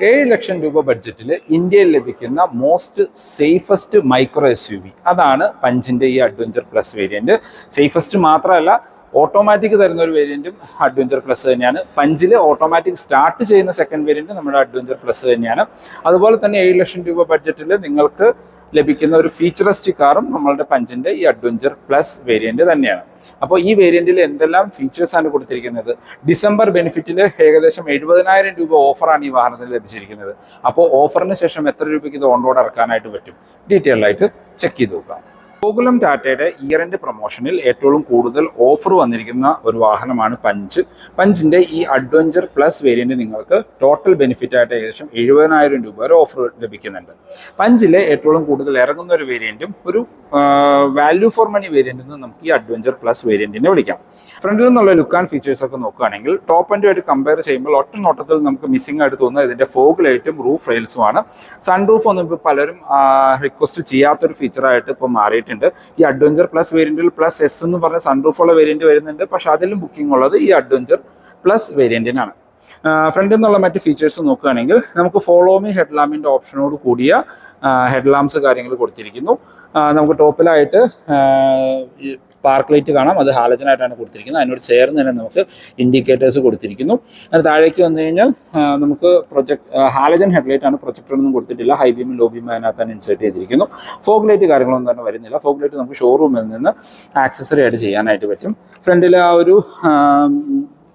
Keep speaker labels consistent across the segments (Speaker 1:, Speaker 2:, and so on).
Speaker 1: ഏഴ് ലക്ഷം രൂപ ബഡ്ജറ്റിൽ ഇന്ത്യയിൽ ലഭിക്കുന്ന most safest micro S U V അതാണ് പഞ്ചിന്റെ ഈ അഡ്വഞ്ചർ പ്ലസ് വേരിയന്റ് സേഫസ്റ്റ് മാത്രമല്ല ഓട്ടോമാറ്റിക് തരുന്ന ഒരു വേരിയന്റും അഡ്വഞ്ചർ പ്ലസ് തന്നെയാണ്. പഞ്ചിൽ ഓട്ടോമാറ്റിക് സ്റ്റാർട്ട് ചെയ്യുന്ന സെക്കൻഡ് വേരിയന്റ് നമ്മുടെ അഡ്വഞ്ചർ പ്ലസ് തന്നെയാണ്. അതുപോലെ തന്നെ ഏഴ് ലക്ഷം രൂപ ബഡ്ജറ്റിൽ നിങ്ങൾക്ക് ലഭിക്കുന്ന ഒരു ഫീച്ചറിസ്റ്റിക് കാറും നമ്മളുടെ പഞ്ചിന്റെ ഈ അഡ്വഞ്ചർ പ്ലസ് വേരിയന്റ് തന്നെയാണ്. അപ്പോൾ ഈ വേരിയന്റിൽ എന്തെല്ലാം ഫീച്ചേഴ്സ് ആണ് കൊടുത്തിരിക്കുന്നത്? ഡിസംബർ ബെനിഫിറ്റിൽ ഏകദേശം എഴുപതിനായിരം രൂപ ഓഫറാണ് ഈ വാഹനത്തിൽ ലഭിച്ചിരിക്കുന്നത്. അപ്പോൾ ഓഫറിന് ശേഷം എത്ര രൂപയ്ക്ക് ഇത് ഓൺ റോഡ് ഇറക്കാനായിട്ട് പറ്റും? ഡീറ്റെയിൽ ആയിട്ട് ചെക്ക് ചെയ്ത് നോക്കാം. ഗോകുലം ടാറ്റയുടെ ഇയർ എൻഡ് പ്രൊമോഷനിൽ ഏറ്റവും കൂടുതൽ ഓഫർ വന്നിരിക്കുന്ന ഒരു വാഹനമാണ് പഞ്ച്. പഞ്ചിന്റെ ഈ അഡ്വഞ്ചർ പ്ലസ് വേരിയന്റ് നിങ്ങൾക്ക് ടോട്ടൽ ബെനിഫിറ്റ് ആയിട്ട് ഏകദേശം എഴുപതിനായിരം രൂപ വരെ ഓഫർ ലഭിക്കുന്നുണ്ട്. പഞ്ചിലെ ഏറ്റവും കൂടുതൽ ഇറങ്ങുന്ന ഒരു വേരിയന്റും ഒരു വാല്യൂ ഫോർ മണി വേരിയന്റ് എന്ന് നമുക്ക് ഈ അഡ്വഞ്ചർ പ്ലസ് വേരിയന്റിനെ വിളിക്കാം. ഫ്രണ്ടിൽ നിന്നുള്ള ലുക്ക് ആൻഡ് ഫീച്ചേഴ്സ് ഒക്കെ നോക്കുകയാണെങ്കിൽ ടോപ്പ് ആൻഡ് ആയിട്ട് കമ്പയർ ചെയ്യുമ്പോൾ ഒറ്റ നോട്ടത്തിൽ നമുക്ക് മിസ്സിംഗ് ആയിട്ട് തോന്നുന്നത് ഇതിന്റെ ഫോഗ് ലൈറ്റും റൂഫ് റെയിൽസും ആണ്. സൺറൂഫ് ഒന്നും ഇപ്പോൾ പലരും റിക്വസ്റ്റ് ചെയ്യാത്തൊരു ഫീച്ചറായിട്ട് ഇപ്പോൾ മാറിയിട്ടുണ്ട്. ഈ അഡ്വഞ്ചർ പ്ലസ് വേരിയന്റിൽ പ്ലസ് എസ് എന്ന് പറഞ്ഞ സൺ ഉള്ള വേരിയന്റ് വരുന്നുണ്ട്. പക്ഷെ അതിലും ബുക്കിംഗ് ഉള്ളത് ഈ അഡ്വഞ്ചർ പ്ലസ് വേരിയന്റിനാണ് ഫ്രണ്ടിൽ നിന്നുള്ള മറ്റ് ഫീച്ചേഴ്സ് നോക്കുകയാണെങ്കിൽ നമുക്ക് ഫോളോ മീ ഹെഡ് ലാമ്പിന്റെ ഓപ്ഷനോട് കൂടിയ ഹെഡ് കാര്യങ്ങൾ കൊടുത്തിരിക്കുന്നു. നമുക്ക് ടോപ്പിലായിട്ട് പാർക്ക് ലൈറ്റ് കാണാം. അത് ഹാലജനായിട്ടാണ് കൊടുത്തിരിക്കുന്നത്. അതിനോട് ചേർന്ന് തന്നെ നമുക്ക് ഇൻഡിക്കേറ്റേഴ്സ് കൊടുത്തിരിക്കുന്നു. അത് താഴേക്ക് വന്നു കഴിഞ്ഞാൽ നമുക്ക് പ്രൊജക്ട് ഹാലജൻ ഹെഡ്ലൈറ്റ് ആണ് പ്രൊജക്ടറൊന്നും കൊടുത്തിട്ടില്ല. ഹൈ ബീമും ലോ ബീമും അതിനകത്ത് തന്നെ ഇൻസേർട്ട് ചെയ്തിരിക്കുന്നു. ഫോഗ് ലൈറ്റ് കാര്യങ്ങളൊന്നും തന്നെ വരുന്നില്ല. ഫോഗ് ലൈറ്റ് നമുക്ക് ഷോറൂമിൽ നിന്ന് ആക്സസറി ആയിട്ട് ചെയ്യാനായിട്ട് പറ്റും. ഫ്രണ്ടിൽ ആ ഒരു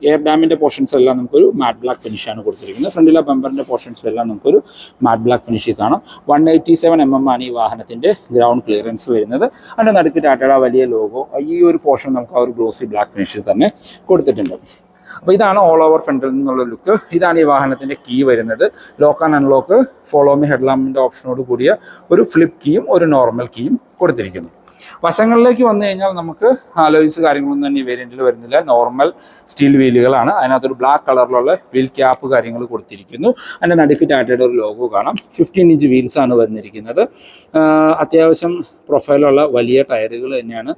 Speaker 1: എയർ ഡാമിന്റെ പോർഷൻസ് എല്ലാം നമുക്കൊരു മാറ്റ് ബ്ലാക്ക് ഫിനിഷാണ് കൊടുത്തിരിക്കുന്നത്. ഫ്രണ്ടിലെ ബമ്പറിന്റെ പോർഷൻസ് എല്ലാം നമുക്കൊരു മാറ്റ് ബ്ലാക്ക് ഫിനിഷിൽ കാണാം. One eighty seven M M ആണ് ഈ വാഹനത്തിന്റെ ഗ്രൗണ്ട് ക്ലിയറൻസ് വരുന്നത്. അതിന്റെ നടുക്ക് ടാറ്റയുടെ വലിയ ലോഗോ ഈ ഒരു പോർഷൻ നമുക്ക് ആ ഒരു ഗ്ലോസി ബ്ലാക്ക് ഫിനിഷിൽ തന്നെ കൊടുത്തിട്ടുണ്ട്. അപ്പോൾ ഇതാണ് ഓൾ ഓവർ ഫ്രണ്ടിൽ നിന്നുള്ള ലുക്ക് ഇതാണ് ഈ വാഹനത്തിന്റെ കീ വരുന്നത്. Lock and unlock follow me ഹെഡ്ലാമ്പിന്റെ ഓപ്ഷനോട് കൂടിയ ഒരു ഫ്ലിപ്പ് കീയും ഒരു നോർമൽ കീയും കൊടുത്തിരിക്കുന്നു. വശങ്ങളിലേക്ക് വന്നു കഴിഞ്ഞാൽ നമുക്ക് അലോയ്സ് കാര്യങ്ങളൊന്നും തന്നെ ഈ വേരിയന്റിൽ വരുന്നില്ല. നോർമൽ സ്റ്റീൽ വീലുകളാണ് അതിനകത്തൊരു ബ്ലാക്ക് കളറിലുള്ള വീൽ ക്യാപ്പ് കാര്യങ്ങൾ കൊടുത്തിരിക്കുന്നു. അതിന്റെ നടുക്ക് ടാറ്റയുടെ ഒരു ലോഗോ കാണാം. ഫിഫ്റ്റീൻ ഇഞ്ച് വീൽസ് ആണ് വന്നിരിക്കുന്നത്. അത്യാവശ്യം പ്രൊഫൈലുള്ള വലിയ ടയറുകൾ തന്നെയാണ്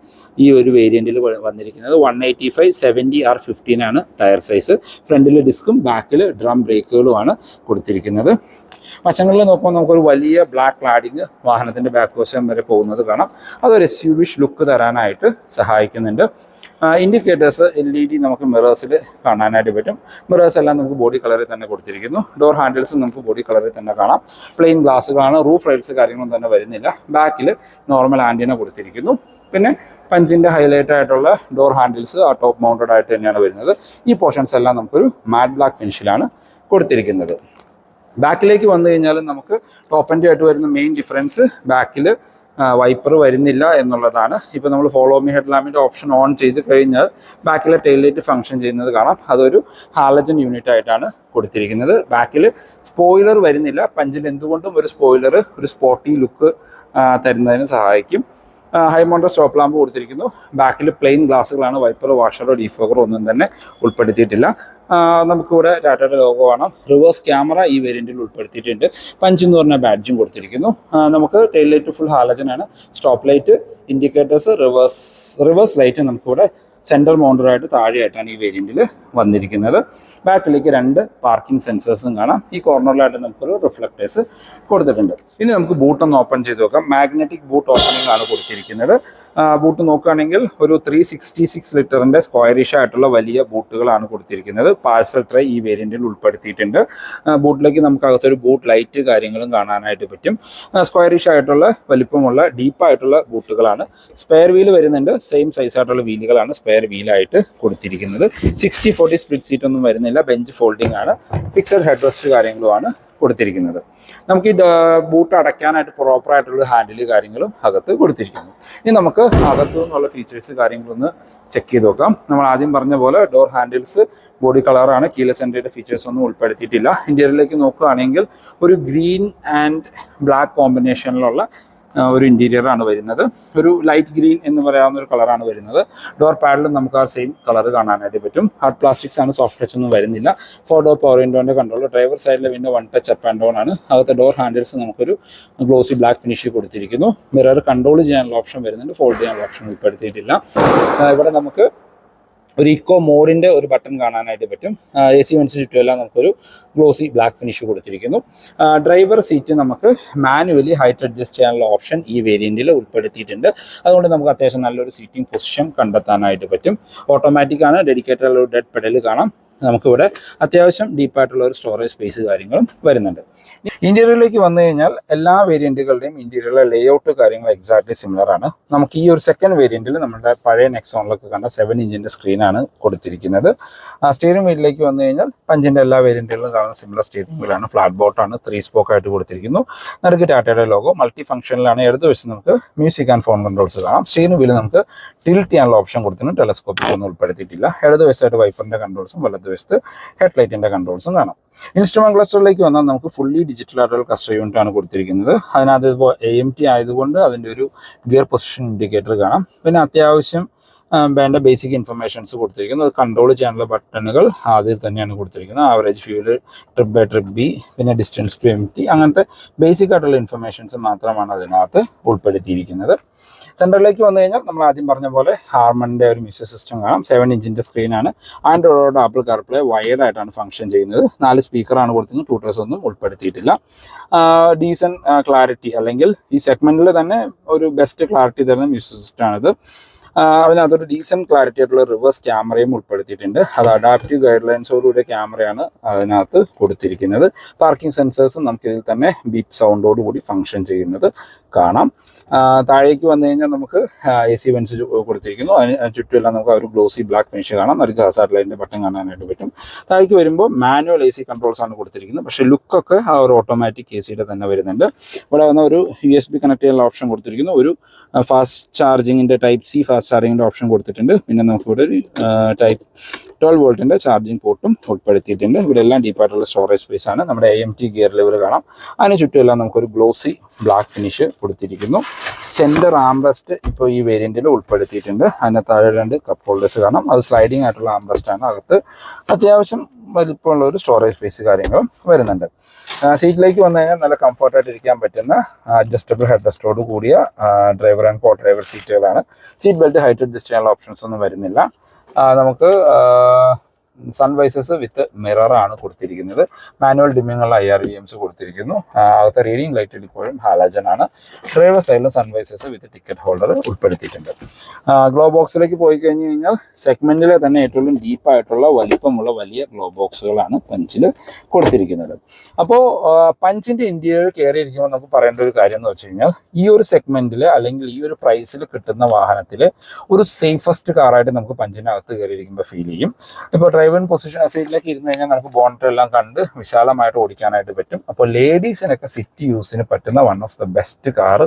Speaker 1: ഈ ഒരു വേരിയന്റിൽ വന്നിരിക്കുന്നത്. One eighty five seventy R fifteen ആണ് ടയർ സൈസ് ഫ്രണ്ടിൽ ഡിസ്കും ബാക്കിൽ ഡ്രം ബ്രേക്കുകളുമാണ് കൊടുത്തിരിക്കുന്നത്. വശങ്ങളിൽ നോക്കുമ്പോൾ നമുക്കൊരു വലിയ ബ്ലാക്ക് ക്ലാഡിങ് വാഹനത്തിന്റെ ബാക്ക് വശം വരെ പോകുന്നത് കാണാം. അതൊരു എസ് യു വിഷ് ലുക്ക് തരാനായിട്ട് സഹായിക്കുന്നുണ്ട്. ഇൻഡിക്കേറ്റേഴ്സ് എൽ ഇ ഡി നമുക്ക് മിറേഴ്സിൽ കാണാനായിട്ട് പറ്റും. മിറേഴ്സ് എല്ലാം നമുക്ക് ബോഡി കളറിൽ തന്നെ കൊടുത്തിരിക്കുന്നു. ഡോർ ഹാൻഡിൽസ് നമുക്ക് ബോഡി കളറിൽ തന്നെ കാണാം. പ്ലെയിൻ ഗ്ലാസ്സുകളാണ് റൂഫ് റൈൽസ് കാര്യങ്ങളൊന്നും തന്നെ വരുന്നില്ല. ബാക്കിൽ നോർമൽ ആന്റിന കൊടുത്തിരിക്കുന്നു. പിന്നെ പഞ്ചിന്റെ ഹൈലൈറ്റ് ആയിട്ടുള്ള ഡോർ ഹാൻഡിൽസ് ആ ടോപ്പ് മൗണ്ടഡ് ആയിട്ട് തന്നെയാണ് വരുന്നത്. ഈ പോർഷൻസ് എല്ലാം നമുക്കൊരു മാറ്റ് ബ്ലാക്ക് ഫിനിഷിലാണ് കൊടുത്തിരിക്കുന്നത്. ബാക്കിലേക്ക് വന്നു കഴിഞ്ഞാൽ നമുക്ക് ടോപ്പ് ആയിട്ട് വരുന്ന മെയിൻ ഡിഫറൻസ് ബാക്കിൽ വൈപ്പർ വരുന്നില്ല എന്നുള്ളതാണ്. ഇപ്പോൾ നമ്മൾ ഫോളോ മി ഹെഡ് ലാമ്പിന്റെ ഓപ്ഷൻ ഓൺ ചെയ്ത് കഴിഞ്ഞാൽ ബാക്കിലെ ടെയിൽ ലൈറ്റ് ഫംഗ്ഷൻ ചെയ്യുന്നത് കാണാം. അതൊരു ഹാലജൻ യൂണിറ്റ് ആയിട്ടാണ് കൊടുത്തിരിക്കുന്നത്. ബാക്കിൽ സ്പോയിലർ വരുന്നില്ല. പഞ്ചിൽ എന്തുകൊണ്ടും ഒരു സ്പോയിലർ ഒരു സ്പോട്ടി ലുക്ക് തരുന്നതിന് സഹായിക്കും. ഹൈമോണ്ടർ സ്റ്റോപ്പ് ലാമ്പ് കൊടുത്തിരിക്കുന്നു. ബാക്കിൽ പ്ലെയിൻ ഗ്ലാസ്സുകളാണ് വൈപ്പറോ വാഷറോ ഡീഫോഗറോ ഒന്നും തന്നെ ഉൾപ്പെടുത്തിയിട്ടില്ല. നമുക്കിവിടെ ടാറ്റയുടെ ലോഗോ കാണാം. റിവേഴ്സ് ക്യാമറ ഈ വേരിയന്റിൽ ഉൾപ്പെടുത്തിയിട്ടുണ്ട്. പഞ്ച് എന്ന് പറഞ്ഞ ബാഡ്ജും കൊടുത്തിരിക്കുന്നു. നമുക്ക് tail light full ഹാലജനാണ് stop light indicators reverse reverse light നമുക്കിവിടെ സെൻട്രൽ മൗണ്ടറായിട്ട് താഴെയായിട്ടാണ് ഈ വേരിയന്റിൽ വന്നിരിക്കുന്നത്. ബാക്കിലേക്ക് രണ്ട് പാർക്കിംഗ് സെൻസേഴ്സും കാണാം. ഈ കോർണറിലായിട്ട് നമുക്കൊരു റിഫ്ലക്ടേഴ്സ് കൊടുത്തിട്ടുണ്ട്. ഇനി നമുക്ക് ബൂട്ടൊന്ന് ഓപ്പൺ ചെയ്ത് നോക്കാം. മാഗ്നറ്റിക് ബൂട്ട് ഓപ്പണിംഗ് ആണ് കൊടുത്തിരിക്കുന്നത്. ബൂട്ട് നോക്കുകയാണെങ്കിൽ ഒരു ത്രീ സിക്സ്റ്റി സിക്സ് ലിറ്ററിന്റെ സ്ക്വയറിഷ് ആയിട്ടുള്ള വലിയ ബൂട്ടുകളാണ് കൊടുത്തിരിക്കുന്നത്. പാഴ്സൽ ട്രേ ഈ വേരിയന്റിൽ ഉൾപ്പെടുത്തിയിട്ടുണ്ട്. ബൂട്ടിലേക്ക് നമുക്കകത്തൊരു ബൂട്ട് ലൈറ്റ് കാര്യങ്ങളും കാണാനായിട്ട് പറ്റും. സ്ക്വയറിഷ് ആയിട്ടുള്ള വലിപ്പമുള്ള ഡീപ്പായിട്ടുള്ള ബൂട്ടുകളാണ്. സ്പെയർ വീൽ വരുന്നുണ്ട്. സെയിം സൈസ് ആയിട്ടുള്ള വീലുകളാണ് സ്പെയർ വീലായിട്ട് കൊടുത്തിരിക്കുന്നത്. സിക്സ്റ്റി ഫോർട്ടി സ്പ്ലിറ്റ് സീറ്റ് ഒന്നും വരുന്നില്ല. ബെഞ്ച് ഫോൾഡിംഗ് ആണ്. ഫിക്സഡ് ഹെഡ് റെസ്റ്റ് കാര്യങ്ങളുമാണ് കൊടുത്തിരിക്കുന്നത്. നമുക്ക് ഈ ബൂട്ട് അടയ്ക്കാനായിട്ട് പ്രോപ്പറായിട്ടുള്ള ഹാൻഡിൽ കാര്യങ്ങളും അകത്ത് കൊടുത്തിരിക്കുന്നു. ഇനി നമുക്ക് അകത്തു നിന്നുള്ള ഫീച്ചേഴ്സ് കാര്യങ്ങളൊന്ന് ചെക്ക് ചെയ്ത് നോക്കാം. നമ്മൾ ആദ്യം പറഞ്ഞ പോലെ ഡോർ ഹാൻഡിൽസ് ബോഡി കളറാണ് കീല സെന്ററിന്റെ ഫീച്ചേഴ്സ് ഒന്നും ഉൾപ്പെടുത്തിയിട്ടില്ല. ഇന്ത്യയിലേക്ക് നോക്കുകയാണെങ്കിൽ ഒരു ഗ്രീൻ ആൻഡ് ബ്ലാക്ക് കോമ്പിനേഷനിലുള്ള ഒരു ഇന്റീരിയർ ആണ് വരുന്നത്. ഒരു ലൈറ്റ് ഗ്രീൻ എന്ന് പറയാവുന്ന ഒരു കളറാണ് വരുന്നത്. ഡോർ പാഡിലും നമുക്ക് ആ സെയിം കളർ കാണാനായിട്ട് പറ്റും. ഹാർഡ് പ്ലാസ്റ്റിക്സ് ആണ് സോഫ്റ്റ് ടച്ച് ഒന്നും വരുന്നില്ല. ഫോർ ഡോർ പവർ വിൻഡോന്റെ കൺട്രോൾ ഡ്രൈവർ സൈഡിലെ window one touch up and down ആണ്. അകത്തെ ഡോർ ഹാൻഡിൽസ് നമുക്കൊരു ഗ്ലോസി ബ്ലാക്ക് ഫിനിഷ് കൊടുത്തിരിക്കുന്നു. മിറർ കൺട്രോൾ ചെയ്യാനുള്ള ഓപ്ഷൻ വരുന്നുണ്ട്. ഫോൾഡ് ചെയ്യാനുള്ള ഓപ്ഷൻ ഉൾപ്പെടുത്തിയിട്ടില്ല. ഇവിടെ നമുക്ക് ഒരു ഇക്കോ മോഡിന്റെ ഒരു ബട്ടൺ കാണാനായിട്ട് പറ്റും. എ സി വെൻസ് ചുറ്റുമെല്ലാം നമുക്കൊരു ഗ്ലോസി ബ്ലാക്ക് ഫിനിഷ് കൊടുത്തിരിക്കുന്നു. ഡ്രൈവർ സീറ്റ് നമുക്ക് മാനുവലി ഹൈറ്റ് അഡ്ജസ്റ്റ് ചെയ്യാനുള്ള ഓപ്ഷൻ ഈ വേരിയന്റിൽ ഉൾപ്പെടുത്തിയിട്ടുണ്ട്. അതുകൊണ്ട് നമുക്ക് അത്യാവശ്യം നല്ലൊരു സീറ്റിംഗ് പൊസിഷൻ കണ്ടെത്താനായിട്ട് പറ്റും. ഓട്ടോമാറ്റിക്കാണ് ഡെഡിക്കേറ്റഡ് ഒരു ഡെഡ് പെഡൽ കാണാം. നമുക്കിവിടെ അത്യാവശ്യം ഡീപ്പായിട്ടുള്ള ഒരു സ്റ്റോറേജ് സ്പേസ് കാര്യങ്ങളും വരുന്നുണ്ട്. ഇന്റീരിയറിലേക്ക് വന്നു കഴിഞ്ഞാൽ എല്ലാ വേരിയന്റുകളുടെയും ഇന്റീരിയറിലെ ലേഔട്ട് കാര്യങ്ങൾ എക്സാക്ട്ലി സിമിലർ ആണ്. നമുക്ക് ഈ ഒരു സെക്കൻഡ് വേരിയന്റിൽ നമ്മുടെ പഴയ നെക്സോണിലൊക്കെ കണ്ട സെവൻ ഇഞ്ചിന്റെ സ്ക്രീനാണ് കൊടുത്തിരിക്കുന്നത്. സ്റ്റിയറിംഗ് വീലിലേക്ക് വന്നു കഴിഞ്ഞാൽ പഞ്ചിന്റെ എല്ലാ വേരിയന്റുകളിലും കാണുന്ന സിമിലർ സ്റ്റിയറിംഗ് വീലാണ് ഫ്ലാറ്റ് ബോട്ടാണ് ത്രീ സ്പോക്ക് ആയിട്ട് കൊടുത്തിരിക്കുന്നു. നടുക്ക് ടാറ്റയുടെ ലോഗോ മൾട്ടി ഫംഗ്ഷനിലാണ് ഇടത് വെച്ച് നമുക്ക് മ്യൂസിക് ആൻഡ് ഫോൺ കൺട്രോൾസ് കാണാം. സ്റ്റിയറിംഗ് വീൽ നമുക്ക് ടിൽറ്റ് ചെയ്യാനുള്ള ഓപ്ഷൻ കൊടുത്തിട്ടുണ്ട്. ടെലസ്കോപ്പിക് ഒന്നും ഉൾപ്പെടുത്തിയിട്ടില്ല. ഇടത് വശമായിട്ട് വൈപ്പറിന്റെ കൺട്രോൾസും വലത് വശത്ത് ഹെഡ്ലൈറ്റിന്റെ കൺട്രോൾസും കാണാം. ഇൻസ്ട്രുമെന്റ് ക്ലസ്റ്ററിലേക്ക് വന്നാൽ നമുക്ക് ഫുള്ളി ഡിജിറ്റൽ ആയിട്ടുള്ള ക്ലസ്റ്റർ യൂണിറ്റ് ആണ് കൊടുത്തിരിക്കുന്നത്. അതിനകത്ത് ഇപ്പോൾ എ എം ടി ആയതുകൊണ്ട് അതിന്റെ ഒരു ഗിയർ പൊസിഷൻ ഇൻഡിക്കേറ്റർ കാണാം. പിന്നെ അത്യാവശ്യം വേണ്ട ബേസിക് ഇൻഫർമേഷൻസ് കൊടുത്തിരിക്കുന്നു. അത് കൺട്രോൾ ചെയ്യാനുള്ള ബട്ടണുകൾ അതിൽ തന്നെയാണ് കൊടുത്തിരിക്കുന്നത്. Average fuel trip by trip B പിന്നെ ഡിസ്റ്റൻസ് ടു എം ടി അങ്ങനത്തെ ബേസിക് ആയിട്ടുള്ള ഇൻഫർമേഷൻസ് മാത്രമാണ് അതിനകത്ത് ഉൾപ്പെടുത്തിയിരിക്കുന്നത്. സെന്ററിലേക്ക് വന്നു കഴിഞ്ഞാൽ നമ്മൾ ആദ്യം പറഞ്ഞ പോലെ ഹാർമണിന്റെ ഒരു മ്യൂസിക് സിസ്റ്റം കാണാം. സെവൻ ഇഞ്ചിന്റെ സ്ക്രീനാണ് ആൻഡ്രോയിഡ് ആപ്പിൾ കാർപ്ലേ വയർഡ് ആയിട്ടാണ് ഫംഗ്ഷൻ ചെയ്യുന്നത്. നാല് സ്പീക്കറാണ് കൊടുത്തിരുന്നത് ടൂട്ടേഴ്സ് ഒന്നും ഉൾപ്പെടുത്തിയിട്ടില്ല. ഡീസൻ ക്ലാരിറ്റി അല്ലെങ്കിൽ ഈ സെഗ്മെന്റിൽ തന്നെ ഒരു ബെസ്റ്റ് ക്ലാരിറ്റി തരുന്ന മ്യൂസിക് സിസ്റ്റമാണിത് അതിനകത്തൊരു ഡീസെന്റ് ക്ലാരിറ്റി ആയിട്ടുള്ള റിവേഴ്സ് ക്യാമറയും ഉൾപ്പെടുത്തിയിട്ടുണ്ട്. അത് അഡാപ്റ്റീവ് ഗൈഡ് ലൈൻസോടുകൂടിയ ക്യാമറയാണ് അതിനകത്ത് കൊടുത്തിരിക്കുന്നത്. പാർക്കിംഗ് സെൻസേഴ്സും നമുക്കിതിൽ തന്നെ ബീപ്പ് സൗണ്ടോടുകൂടി ഫങ്ഷൻ ചെയ്യുന്നത് കാണാം. താഴേക്ക് വന്നു കഴിഞ്ഞാൽ നമുക്ക് എ സി വെൻസ് കൊടുത്തിരിക്കുന്നു. അതിന് ചുറ്റുമെല്ലാം നമുക്ക് ഒരു ഗ്ലോസി ബ്ലാക്ക് ഫിനിഷ് കാണാം. നടുക്ക് സാറ്റലൈറ്റിന്റെ ബട്ടൺ കാണാനായിട്ട് പറ്റും. താഴേക്ക് വരുമ്പോൾ മാനുവൽ എ സി കൺട്രോൾസ് ആണ് കൊടുത്തിരിക്കുന്നത്. പക്ഷേ ലുക്കൊക്കെ ആ ഒരു ഓട്ടോമാറ്റിക് എ സിയുടെ തന്നെ വരുന്നുണ്ട്. ഇവിടെ വന്ന ഒരു യു എസ് ബി കണക്ട് ചെയ്യാനുള്ള ഓപ്ഷൻ കൊടുത്തിരിക്കുന്നു. ഒരു ഫാസ്റ്റ് ചാർജിങ്ങിന്റെ ടൈപ്പ് സി ഫാസ്റ്റ് ചാർജിങ്ങിന്റെ ഓപ്ഷൻ കൊടുത്തിട്ടുണ്ട്. പിന്നെ നമുക്കിവിടെ ഒരു ടൈപ്പ് ട്വൽവ് വോൾട്ടിന്റെ ചാർജിംഗ് പോർട്ടും ഉൾപ്പെടുത്തിയിട്ടുണ്ട്. ഇവിടെ എല്ലാം ഡീപ്പായിട്ടുള്ള സ്റ്റോറേജ് സ്പേസ് ആണ്. നമ്മുടെ A M T gear level കാണാം. അതിന് ചുറ്റുമെല്ലാം നമുക്കൊരു ഗ്ലോസി ബ്ലാക്ക് ഫിനിഷ് കൊടുത്തിരിക്കുന്നു. സെന്റർ ആംബ്രസ്റ്റ് ഇപ്പോൾ ഈ വേരിയന്റിൽ ഉൾപ്പെടുത്തിയിട്ടുണ്ട്. അതിന് താഴെ രണ്ട് കപ്പ് ഹോൾഡേഴ്സ് കാണാം. അത് സ്ലൈഡിംഗ് ആയിട്ടുള്ള ആംബ്രസ്റ്റ് ആണ്. അകത്ത് അത്യാവശ്യം വലിപ്പമുള്ള ഒരു സ്റ്റോറേജ് സ്പേസ് കാര്യങ്ങളും വരുന്നുണ്ട്. സീറ്റിലേക്ക് വന്നു കഴിഞ്ഞാൽ നല്ല കംഫർട്ടായിട്ട് ഇരിക്കാൻ പറ്റുന്ന അഡ്ജസ്റ്റബിൾ ഹെഡ് റെസ്റ്റോട് കൂടിയ ഡ്രൈവർ ആൻഡ് കോ ഡ്രൈവർ സീറ്റുകളാണ് സീറ്റ് ബെൽറ്റ് ഹൈറ്റ് അഡ്ജസ്റ്റ് ചെയ്യാനുള്ള ഓപ്ഷൻസ് ഒന്നും വരുന്നില്ല. നമുക്ക് സൺവൈസസ് വിത്ത് മിററാണ് കൊടുത്തിരിക്കുന്നത്. മാനുവൽ ഡിമ്മിങ്ങുള്ള ഐ ആർ വി എംസ് കൊടുത്തിരിക്കുന്നു. അകത്തെ റീഡിംഗ് ലൈറ്റിൽ ഇപ്പോഴും ഹാലജൻ ആണ്. ഡ്രൈവർ സൈഡിലും sun visors with ticket holder ഉൾപ്പെടുത്തിയിട്ടുണ്ട്. ഗ്ലോ ബോക്സിലേക്ക് പോയി കഴിഞ്ഞ് കഴിഞ്ഞാൽ സെഗ്മെന്റിലെ തന്നെ ഏറ്റവും ഡീപ്പായിട്ടുള്ള വലിപ്പമുള്ള വലിയ ഗ്ലോ ബോക്സുകളാണ് പഞ്ചിൽ കൊടുത്തിരിക്കുന്നത്. അപ്പോൾ പഞ്ചിന്റെ ഇന്ത്യയിൽ കയറിയിരിക്കുമ്പോൾ നമുക്ക് പറയേണ്ട ഒരു കാര്യം എന്ന് വെച്ച് കഴിഞ്ഞാൽ ഈ ഒരു സെഗ്മെന്റിൽ അല്ലെങ്കിൽ ഈ ഒരു പ്രൈസിൽ കിട്ടുന്ന വാഹനത്തിൽ ഒരു സേഫസ്റ്റ് കാറായിട്ട് നമുക്ക് പഞ്ചിനകത്ത് കയറിയിരിക്കുമ്പോൾ ഫീൽ ചെയ്യും. ഇപ്പോൾ ഡ്രൈവിംഗ് പൊസിഷൻ സീറ്റിലേക്ക് ഇരുന്ന് കഴിഞ്ഞാൽ നമുക്ക് ബോണറ്റ് എല്ലാം കണ്ട് വിശാലമായിട്ട് ഓടിക്കാനായിട്ട് പറ്റും. അപ്പോൾ ലേഡീസിനൊക്കെ സിറ്റി യൂസിന് പറ്റുന്ന one of the best car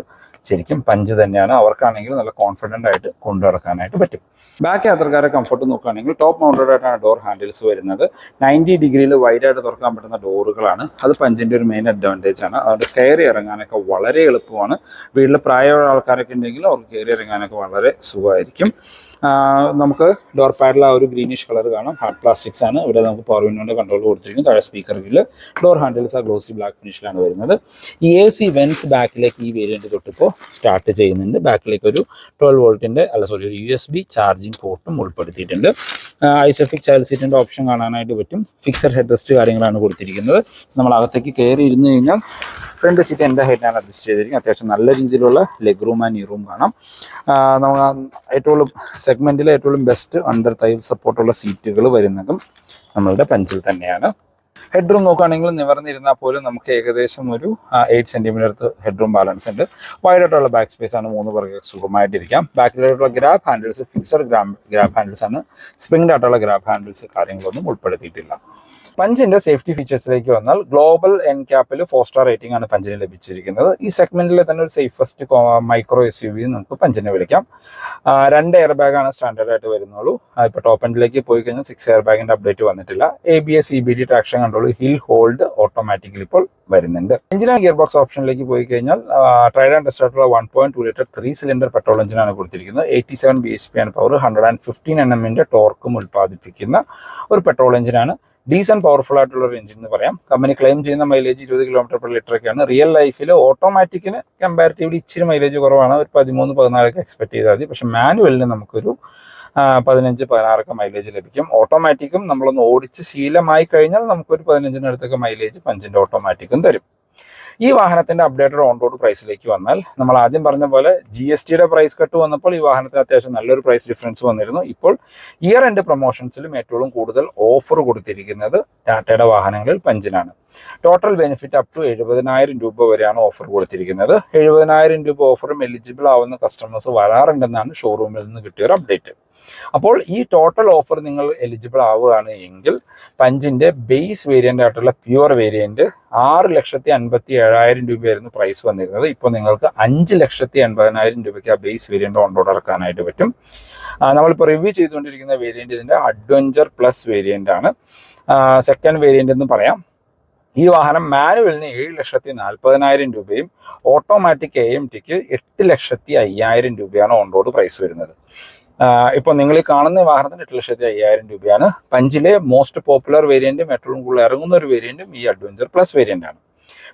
Speaker 1: ശരിക്കും പഞ്ച് തന്നെയാണ്. അവർക്കാണെങ്കിൽ നല്ല കോൺഫിഡന്റ് ആയിട്ട് കൊണ്ടു നടക്കാനായിട്ട് പറ്റും. ബാക്ക് യാത്രക്കാരെ കംഫർട്ട് നോക്കുകയാണെങ്കിൽ ടോപ്പ് മൗണ്ടഡ് ആയിട്ടാണ് ഡോർ ഹാൻഡിൽസ് വരുന്നത്. നയന്റി ഡിഗ്രിയിൽ വൈഡായിട്ട് തുറക്കാൻ പറ്റുന്ന ഡോറുകളാണ് അത് പഞ്ചിന്റെ ഒരു മെയിൻ അഡ്വാന്റേജ് ആണ്. അതുകൊണ്ട് കയറി ഇറങ്ങാനൊക്കെ വളരെ എളുപ്പമാണ്. വീട്ടിൽ പ്രായമുള്ള ആൾക്കാരൊക്കെ ഉണ്ടെങ്കിൽ അവർക്ക് കയറി ഇറങ്ങാനൊക്കെ വളരെ സുഖമായിരിക്കും. നമുക്ക് ഡോർ പാഡിൽ ആ ഒരു ഗ്രീനിഷ് കളർ കാണാം. ഹാർഡ് പ്ലാസ്റ്റിക്സ് ആണ്. ഇവിടെ നമുക്ക് പവർ വിൻഡോയുടെ കൺട്രോൾ കൊടുത്തിരിക്കുന്നു. താഴെ സ്പീക്കർ സ്പീക്കറിൽ ഡോർ ഹാൻഡിൽസ് ആ ഗ്ലോസി ബ്ലാക്ക് ഫിനിഷിലാണ് വരുന്നത്. ഈ എ സി വെൻസ് ബാക്കിലേക്ക് ഈ വേരിയന്റ് തൊട്ടിപ്പോൾ സ്റ്റാർട്ട് ചെയ്യുന്നുണ്ട്. ബാക്കിലേക്ക് ഒരു ട്വൽവ് വോൾട്ടിന്റെ അല്ല സോറി ഒരു യു എസ് ബി ചാർജിങ് പോർട്ടും ഉൾപ്പെടുത്തിയിട്ടുണ്ട്. ഐസോഫിക് ചൈൽഡ് സീറ്റിന്റെ ഓപ്ഷൻ കാണാനായിട്ട് പറ്റും. ഫിക്സഡ് ഹെഡ് റെസ്റ്റ് കാര്യങ്ങളാണ് കൊടുത്തിരിക്കുന്നത്. നമ്മൾ അകത്തേക്ക് കയറി ഇരുന്ന് കഴിഞ്ഞാൽ ഫ്രണ്ട് സീറ്റ് എന്റെ ഹൈറ്റിനാണ് അഡ്ജസ്റ്റ് ചെയ്തിരിക്കുന്നത് അത്യാവശ്യം നല്ല രീതിയിലുള്ള ലെഗ് റൂം ആൻഡ് ഈ റൂം കാണാം. നമ്മൾ ഏറ്റവും സെഗ്മെന്റിലെ ഏറ്റവും ബെസ്റ്റ് അണ്ടർ തൈൽ സപ്പോർട്ടുള്ള സീറ്റുകൾ വരുന്നതും നമ്മളുടെ പഞ്ചിൽ തന്നെയാണ്. ഹെഡ് റൂം നോക്കുകയാണെങ്കിൽ നിവർന്നിരുന്നാൽ പോലും നമുക്ക് ഏകദേശം ഒരു eight centimetre head room balance ഉണ്ട്. വൈഡായിട്ടുള്ള ബാക്ക് സ്പേസ് ആണ് മൂന്ന് പേർക്ക് സുഖമായിട്ടിരിക്കാം. ബാക്കിലായിട്ടുള്ള grab handles fixed grab handles ആണ്. സ്പ്രിംഗ് ആയിട്ടുള്ള ഗ്രാബ് ഹാൻഡിൽസ് കാര്യങ്ങളൊന്നും ഉൾപ്പെടുത്തിയിട്ടില്ല. പഞ്ചിന്റെ സേഫ്റ്റി ഫീച്ചേഴ്സിലേക്ക് വന്നാൽ ഗ്ലോബൽ എൻ ക്യാപ്പിൽ ഫോർ സ്റ്റാർ റേറ്റിംഗ് ആണ് പഞ്ചിന് ലഭിച്ചിരിക്കുന്നത്. ഈ സെഗ്മെന്റിലെ തന്നെ ഒരു safest micro S U V നമുക്ക് പഞ്ചിനെ വിളിക്കാം. രണ്ട് എയർ ആണ് സ്റ്റാൻഡേർഡ് ആയിട്ട് വരുന്നുള്ളൂ. ഇപ്പോൾ ഇപ്പൊ ടോപ്പ് എൻഡിലേക്ക് പോയി കഴിഞ്ഞാൽ സിക്സ് എയർ ബാഗിന്റെ അപ്ഡേറ്റ് വന്നിട്ടില്ല. A B S E B D traction control hill hold automatically ഇപ്പോൾ വരുന്നുണ്ട്. എഞ്ചിൻ ഗിയർ ബോക്സ് ഓപ്ഷനിലേക്ക് പോയി കഴിഞ്ഞാൽ tried and ടെസ്റ്റായിട്ടുള്ള one point two litre three cylinder petrol എഞ്ചിനാണ് കൊടുത്തിരിക്കുന്നത്. Eighty seven B H P ആണ് power hundred and fifteen N എമ്മിന്റെ ടോർക്കും ഉൽപ്പാദിപ്പിക്കുന്ന ഒരു പെട്രോൾ എഞ്ചിനാണ് ഡീസന്റ് പവർഫുൾ ആയിട്ടുള്ള ഒരു എഞ്ചിൻ എന്ന് പറയാം. കമ്പനി ക്ലെയിം ചെയ്യുന്ന മൈലേജ് ഇരുപത് കിലോമീറ്റർ പെർ ലിറ്റർ ഒക്കെയാണ്. റിയൽ ലൈഫിൽ ഓട്ടോമാറ്റിക്കിന് കമ്പാരിറ്റീവ്ലി ഇച്ചിരി മൈലേജ് കുറവാണ്. ഒരു പതിമൂന്ന് പതിനാലൊക്കെ എക്സ്പെക്ട് ചെയ്താൽ മതി. പക്ഷെ മാനുവലിന് നമുക്കൊരു പതിനഞ്ച് പതിനാറൊക്കെ മൈലേജ് ലഭിക്കും. ഓട്ടോമാറ്റിക്കും നമ്മളൊന്ന് ഓടിച്ച് ശീലമായി കഴിഞ്ഞാൽ നമുക്കൊരു പതിനഞ്ചിനടുത്തൊക്കെ മൈലേജ് പഞ്ചിന്റെ ഓട്ടോമാറ്റിക്കും തരും. ഈ വാഹനത്തിന്റെ അപ്ഡേറ്റഡ് ഓൺ റോഡ് പ്രൈസിലേക്ക് വന്നാൽ നമ്മൾ ആദ്യം പറഞ്ഞ പോലെ ജി എസ് ടിയുടെ പ്രൈസ് കട്ട് വന്നപ്പോൾ ഈ വാഹനത്തിന് അത്യാവശ്യം നല്ലൊരു പ്രൈസ് ഡിഫറൻസ് വന്നിരുന്നു. ഇപ്പോൾ ഇയർ എൻഡ് പ്രൊമോഷൻസിലും ഏറ്റവും കൂടുതൽ ഓഫർ കൊടുത്തിരിക്കുന്നത് ടാറ്റയുടെ വാഹനങ്ങളിൽ പഞ്ചിനാണ്. ടോട്ടൽ ബെനിഫിറ്റ് അപ് ടു എഴുപതിനായിരം രൂപ വരെയാണ് ഓഫർ കൊടുത്തിരിക്കുന്നത്. എഴുപതിനായിരം രൂപ ഓഫറും എലിജിബിൾ ആവുന്ന കസ്റ്റമേഴ്സ് വരാറുണ്ടെന്നാണ് ഷോറൂമിൽ നിന്ന് കിട്ടിയ ഒരു അപ്ഡേറ്റ് അപ്പോൾ ഈ ടോട്ടൽ ഓഫർ നിങ്ങൾ എലിജിബിൾ ആവുകയാണ് എങ്കിൽ പഞ്ചിന്റെ ബേസ് വേരിയന്റ് ആയിട്ടുള്ള പ്യുവർ വേരിയന്റ് ആറ് ലക്ഷത്തി അൻപത്തി ഏഴായിരം രൂപയായിരുന്നു പ്രൈസ് വന്നിരുന്നത്. ഇപ്പോൾ നിങ്ങൾക്ക് അഞ്ച് ലക്ഷത്തി എൺപതിനായിരം രൂപയ്ക്ക് ആ ബേസ് വേരിയന്റ് ഓൺറോഡ് ഇറക്കാനായിട്ട് പറ്റും. നമ്മളിപ്പോൾ റിവ്യൂ ചെയ്തുകൊണ്ടിരിക്കുന്ന വേരിയന്റ് ഇതിന്റെ അഡ്വഞ്ചർ പ്ലസ് വേരിയന്റ് ആണ്. സെക്കൻഡ് വേരിയന്റ് എന്ന് പറയാം. ഈ വാഹനം മാനുവലിന് ഏഴ് ലക്ഷത്തി നാൽപ്പതിനായിരം രൂപയും ഓട്ടോമാറ്റിക് എ എം ടിക്ക് എട്ട് ലക്ഷത്തി അയ്യായിരം രൂപയാണ് ഓൺ റോഡ് പ്രൈസ് വരുന്നത്. ഇപ്പോൾ നിങ്ങൾ ഈ കാണുന്ന വാഹനത്തിന് എട്ട് ലക്ഷത്തി അയ്യായിരം രൂപയാണ്. പഞ്ചിലെ മോസ്റ്റ് പോപ്പുലർ വേരിയന്റും ഏറ്റവും കൂടുതൽ ഇറങ്ങുന്ന ഒരു വേരിയന്റും ഈ അഡ്വഞ്ചർ പ്ലസ് വേരിയന്റ് ആണ്.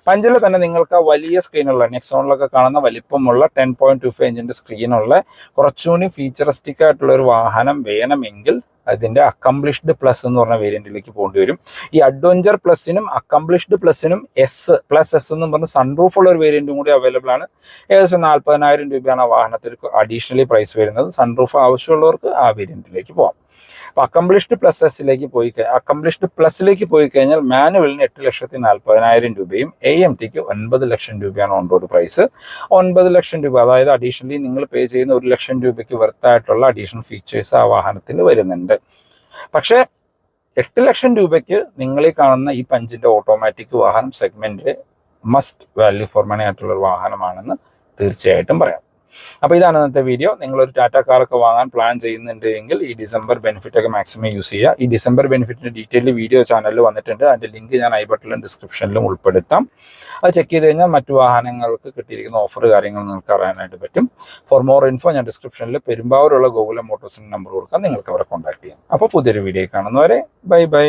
Speaker 1: പഞ്ചിൽ തന്നെ നിങ്ങൾക്ക് ആ വലിയ സ്ക്രീനുള്ള നെക്സോണിലൊക്കെ കാണുന്ന വലിപ്പമുള്ള ടെൻ പോയിന്റ് ടു ഫൈവ് ഇഞ്ചിന്റെ സ്ക്രീനുള്ള കുറച്ചുകൂടി ഫീച്ചറിസ്റ്റിക് ആയിട്ടുള്ള ഒരു വാഹനം വേണമെങ്കിൽ അതിന്റെ അക്കംപ്ലിഷ്ഡ് പ്ലസ് എന്ന് പറഞ്ഞ വേരിയന്റിലേക്ക് പോകേണ്ടി വരും. ഈ അഡ്വഞ്ചർ പ്ലസിനും അക്കംപ്ലിഷ്ഡ് പ്ലസിനും എസ് പ്ലസ് എസ് എന്ന് പറഞ്ഞ സൺറൂഫ് ഉള്ള ഒരു വേരിയന്റും കൂടി അവൈലബിൾ ആണ്. ഏകദേശം നാൽപ്പതിനായിരം രൂപയാണ് ആ വാഹനത്തിൽ അഡീഷണലി പ്രൈസ് വരുന്നത്. സൺറൂഫ് ആവശ്യമുള്ളവർക്ക് ആ വേരിയന്റിലേക്ക് പോകാം. അപ്പൊ അക്കംപ്ലിഷ്ഡ് പ്ലസ് എസിലേക്ക് പോയി അക്കംപ്ലിഷ്ഡ് പ്ലസിലേക്ക് പോയി കഴിഞ്ഞാൽ മാനുവലിന് എട്ട് ലക്ഷത്തി നാൽപ്പതിനായിരം രൂപയും എ എം ടിക്ക് ഒൻപത് ലക്ഷം രൂപയാണ് ഓൺ റോഡ് പ്രൈസ് ഒൻപത് ലക്ഷം രൂപ അതായത് അഡീഷണലി നിങ്ങൾ പേ ചെയ്യുന്ന ഒരു ലക്ഷം രൂപയ്ക്ക് വർത്തായിട്ടുള്ള അഡീഷണൽ ഫീച്ചേഴ്സ് ആ വാഹനത്തിൽ വരുന്നുണ്ട്. പക്ഷേ എട്ട് ലക്ഷം രൂപയ്ക്ക് നിങ്ങളീ കാണുന്ന ഈ പഞ്ചിന്റെ ഓട്ടോമാറ്റിക് വാഹനം സെഗ്മെന്റിൽ മസ്റ്റ് വാല്യൂ ഫോർ മണി ആയിട്ടുള്ള ഒരു വാഹനമാണെന്ന് തീർച്ചയായിട്ടും പറയാം. അപ്പോൾ ഇതാണ് ഇന്നത്തെ വീഡിയോ നിങ്ങൾ ഒരു ടാറ്റ കാറൊക്കെ വാങ്ങാൻ പ്ലാൻ ചെയ്യുന്നുണ്ട് എങ്കിൽ ഈ ഡിസംബർ ബെനിഫിറ്റ് ഒക്കെ മാക്സിമം യൂസ് ചെയ്യുക. ഈ ഡിസംബർ ബെനിഫിറ്റിന്റെ ഡീറ്റെയിൽ വീഡിയോ ചാനലിൽ വന്നിട്ടുണ്ട്. അതിന്റെ ലിങ്ക് ഞാൻ ഐ ബട്ടണിലും ഡിസ്ക്രിപ്ഷനിലും ഉൾപ്പെടുത്താം. അത് ചെക്ക് ചെയ്ത് കഴിഞ്ഞാൽ മറ്റു വാഹനങ്ങൾക്ക് കിട്ടിയിരിക്കുന്ന ഓഫർ കാര്യങ്ങൾ നിങ്ങൾക്ക് അറിയാനായിട്ട് പറ്റും. ഫോർ മോർ ഇൻഫോ ഞാൻ ഡിസ്ക്രിപ്ഷനിൽ പെരുമ്പാവൂരുള്ള ഗോകുലം മോട്ടോഴ്സിന്റെ നമ്പർ കൊടുക്കാം. നിങ്ങൾക്ക് അവരെ കോൺടാക്ട് ചെയ്യാം. അപ്പോൾ പുതിയൊരു വീഡിയോ കാണുന്നവരെ ബൈ ബൈ